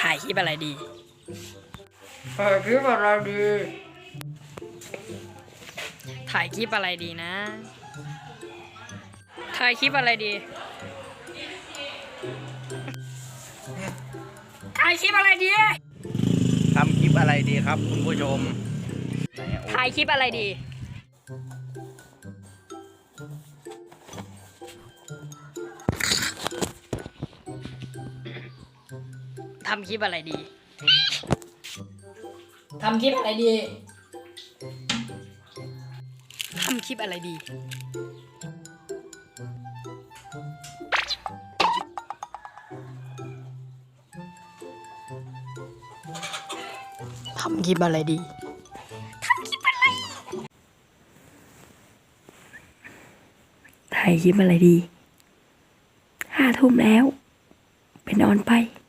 ถ่ายคลิปอะไรดีถ่ายคลิปอะไรดี ถ่ายคลิปอะไรดีนะ ถ่ายคลิปอะไรดี ถ่ายคลิปอะไรดี ทำคลิปอะไรดีครับ คุณผู้ชมไหนอะถ่ายคลิปอะไรดีทำคลิปอะไรดีทำคลิปอะไรดี ทำคลิปอะไรดี ทำคลิปอะไรดีถ่ายคลิปอะไรดี ห้าทุ่มแล้วไปนอนไปบ๊ายบาย